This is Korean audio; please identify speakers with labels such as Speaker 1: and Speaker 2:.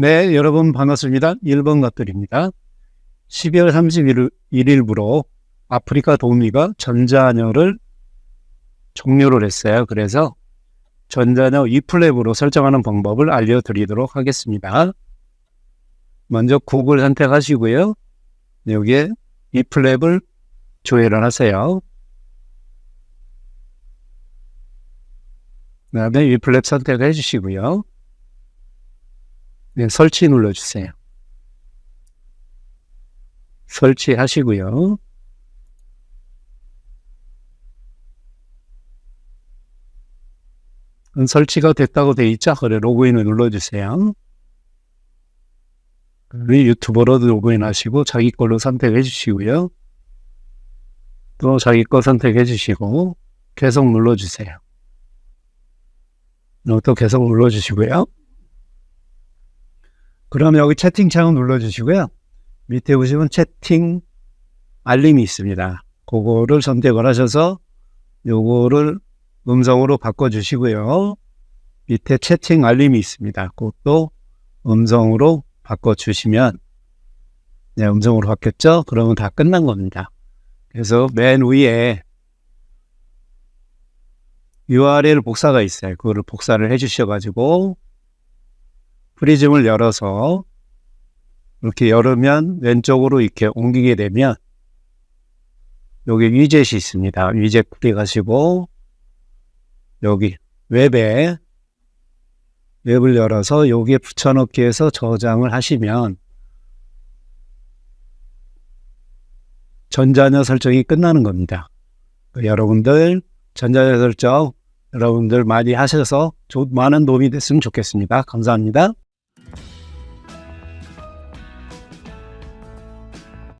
Speaker 1: 네, 여러분 반갑습니다. 1번 것들입니다. 12월 31일부로 아프리카 도우미가 전자녀를 종료를 했어요. 그래서 전자녀 e플랩으로 설정하는 방법을 알려드리도록 하겠습니다. 먼저 구글 선택하시고요. 여기에 e플랩을 조회를 하세요. 그 다음에 e플랩 선택해 주시고요. 네, 설치 눌러주세요. 설치하시고요. 음, 설치가 됐다고 돼 있죠? 그래, 로그인을 눌러주세요. 우리 유튜버로도 로그인 하시고, 자기 걸로 선택해 주시고요. 또 자기 거 선택해 주시고, 계속 눌러주세요. 어, 또 계속 눌러주시고요. 그럼 여기 채팅창을 눌러주시고요. 밑에 보시면 채팅 알림이 있습니다. 그거를 선택을 하셔서 요거를 음성으로 바꿔주시고요. 밑에 채팅 알림이 있습니다. 그것도 음성으로 바꿔주시면 네, 음성으로 바뀌었죠? 그러면 다 끝난 겁니다. 그래서 맨 위에 URL 복사가 있어요. 그거를 복사를 해주셔가지고 프리즘을 열어서 이렇게 열으면 왼쪽으로 이렇게 옮기게 되면 여기 위젯이 있습니다. 위젯 클릭하시고 여기 웹에 웹을 열어서 여기에 붙여넣기 해서 저장을 하시면 전자녀 설정이 끝나는 겁니다. 여러분들 전자녀 설정 여러분들 많이 하셔서 조- 많은 도움이 됐으면 좋겠습니다. 감사합니다.